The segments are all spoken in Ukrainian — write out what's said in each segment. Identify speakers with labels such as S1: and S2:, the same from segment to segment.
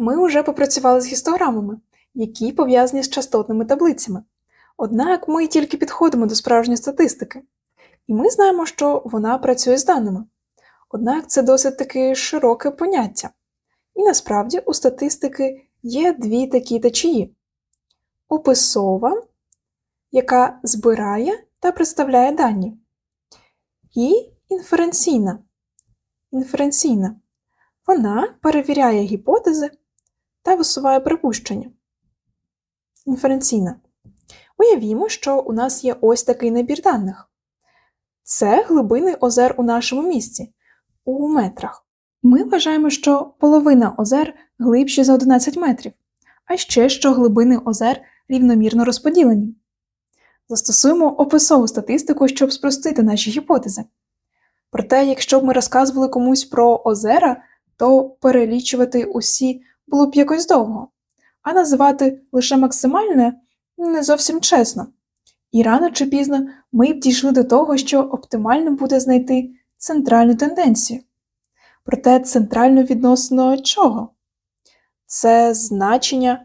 S1: Ми вже попрацювали з гістограмами, які пов'язані з частотними таблицями. Однак ми тільки підходимо до справжньої статистики, і ми знаємо, що вона працює з даними. Однак це досить таки широке поняття. І насправді у статистики є дві такі течії: описова, яка збирає та представляє дані, і інференційна. Інференційна. Вона перевіряє гіпотези та висуває припущення. Інференційна. Уявімо, що у нас є ось такий набір даних. Це глибини озер у нашому місті у метрах. Ми вважаємо, що половина озер глибші за 11 метрів, а ще що глибини озер рівномірно розподілені. Застосуємо описову статистику, щоб спростити наші гіпотези. Проте, якщо б ми розказували комусь про озера, то перелічувати усі було б якось довго, а називати лише максимальне не зовсім чесно. І рано чи пізно ми б дійшли до того, що оптимально буде знайти центральну тенденцію. Проте центрально відносно чого? Це значення,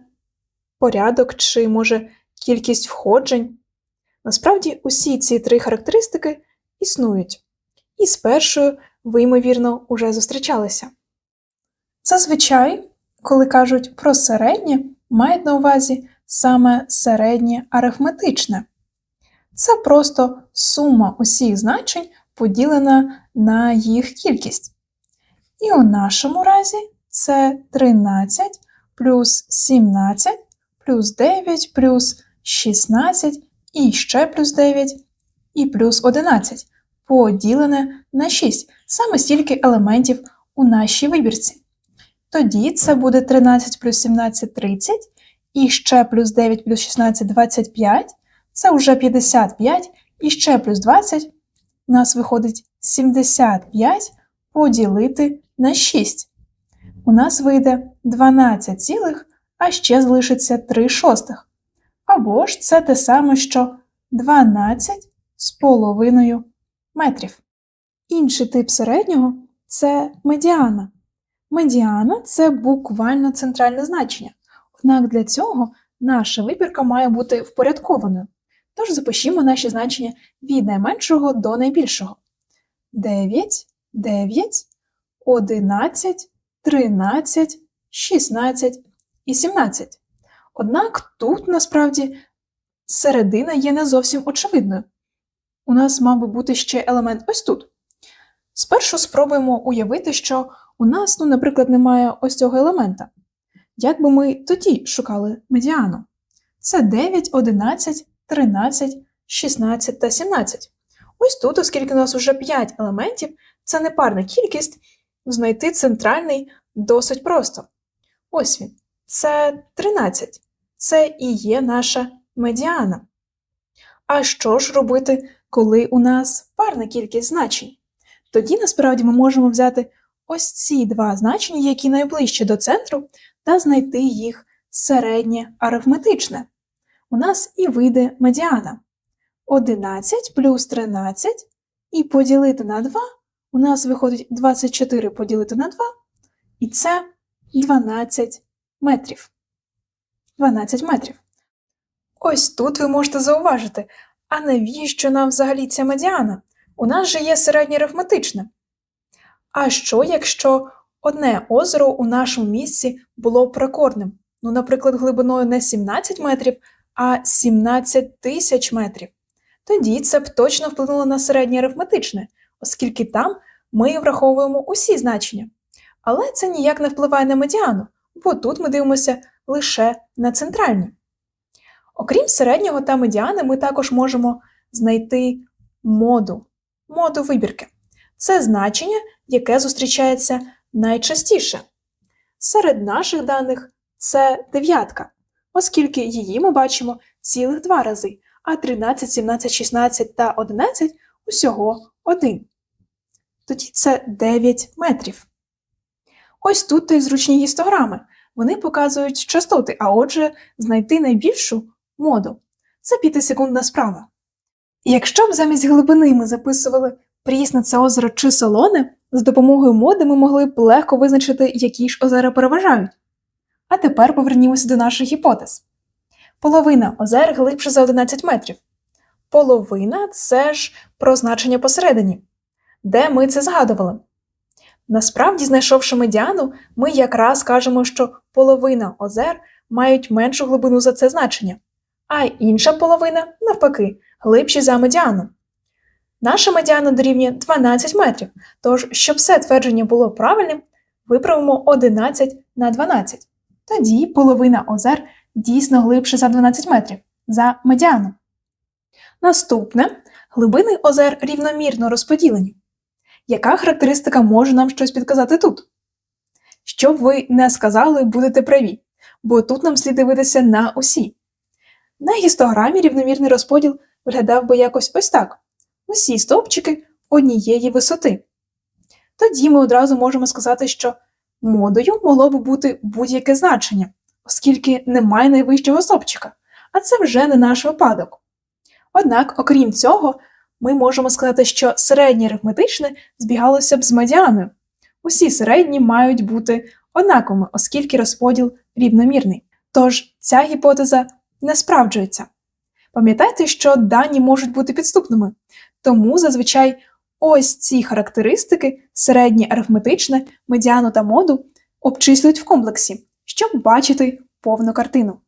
S1: порядок чи, може, кількість входжень. Насправді, усі ці три характеристики існують, і з першою ви, ймовірно, уже зустрічалися. Зазвичай, коли кажуть про середнє, мають на увазі саме середнє арифметичне. Це просто сума усіх значень поділена на їх кількість. І у нашому разі це 13 плюс 17 плюс 9 плюс 16 і ще плюс 9 і плюс 11 поділене на 6, саме стільки елементів у нашій вибірці. Тоді це буде 13 плюс 17 30, і ще плюс 9 плюс 16 25, це вже 55, і ще плюс 20, у нас виходить 75 поділити на 6. У нас вийде 12 цілих, а ще залишиться 3 шостих. Або ж це те саме, що 12 з половиною метрів. Інший тип середнього це медіана. Медіана це буквально центральне значення. Однак для цього наша вибірка має бути впорядкованою. Тож запишімо наші значення від найменшого до найбільшого. 9, 9, 11, 13, 16 і 17. Однак тут насправді середина є не зовсім очевидною. У нас мав би бути ще елемент ось тут. Спершу спробуємо уявити, що у нас, ну, наприклад, немає ось цього елемента. Як би ми тоді шукали медіану? Це 9, 11, 13, 16 та 17. Ось тут, оскільки у нас вже 5 елементів, це не парна кількість, знайти центральний досить просто. Ось він. Це 13. Це і є наша медіана. А що ж робити, коли у нас парна кількість значень? Тоді насправді ми можемо взяти ось ці два значення, які найближчі до центру, та знайти їх середнє арифметичне. У нас і вийде медіана. 11 плюс 13 і поділити на 2 у нас виходить 24 поділити на 2, і це 12 метрів. 12 метрів. Ось тут ви можете зауважити, а навіщо нам взагалі ця медіана? У нас же є середнє арифметичне. А що, якщо одне озеро у нашому місці було прокорним? Ну, наприклад, глибиною не 17 метрів, а 17 тисяч метрів? Тоді це б точно вплинуло на середнє арифметичне, оскільки там ми враховуємо усі значення. Але це ніяк не впливає на медіану, бо тут ми дивимося лише на центральні. Окрім середнього та медіани, ми також можемо знайти моду, моду вибірки. Це значення, яке зустрічається найчастіше. Серед наших даних це дев'ятка, оскільки її ми бачимо цілих два рази, а 13, 17, 16 та 11 усього один. Тоді це 9 метрів. Ось тут і зручні гістограми. Вони показують частоти, а отже, знайти найбільшу моду. Це п'ятисекундна справа. Якщо б замість глибини ми записували прісне це озеро чи солоне, з допомогою моди ми могли б легко визначити, які ж озера переважають. А тепер повернімося до наших гіпотез. Половина озер глибше за 11 метрів. Половина це ж про значення посередині. Де ми це згадували? Насправді, знайшовши медіану, ми якраз кажемо, що половина озер мають меншу глибину за це значення, а інша половина, навпаки, глибші за медіану. Наша медіана дорівнює 12 метрів, тож, щоб все твердження було правильним, виправимо 11 на 12. Тоді половина озер дійсно глибше за 12 метрів за медіану. Наступне глибини озер рівномірно розподілені. Яка характеристика може нам щось підказати тут? Щоб ви не сказали, будете праві, бо тут нам слід дивитися на усі. На гістограмі рівномірний розподіл виглядав би якось ось так: усі стовпчики однієї висоти. Тоді ми одразу можемо сказати, що модою могло б бути будь-яке значення, оскільки немає найвищого стовпчика, а це вже не наш випадок. Однак, окрім цього, ми можемо сказати, що середнє арифметичне збігалося б з медіаною. Усі середні мають бути однаковими, оскільки розподіл рівномірний. Тож ця гіпотеза не справджується. Пам'ятайте, що дані можуть бути підступними, тому зазвичай ось ці характеристики середнє арифметичне, медіану та моду обчислюють в комплексі, щоб бачити повну картину.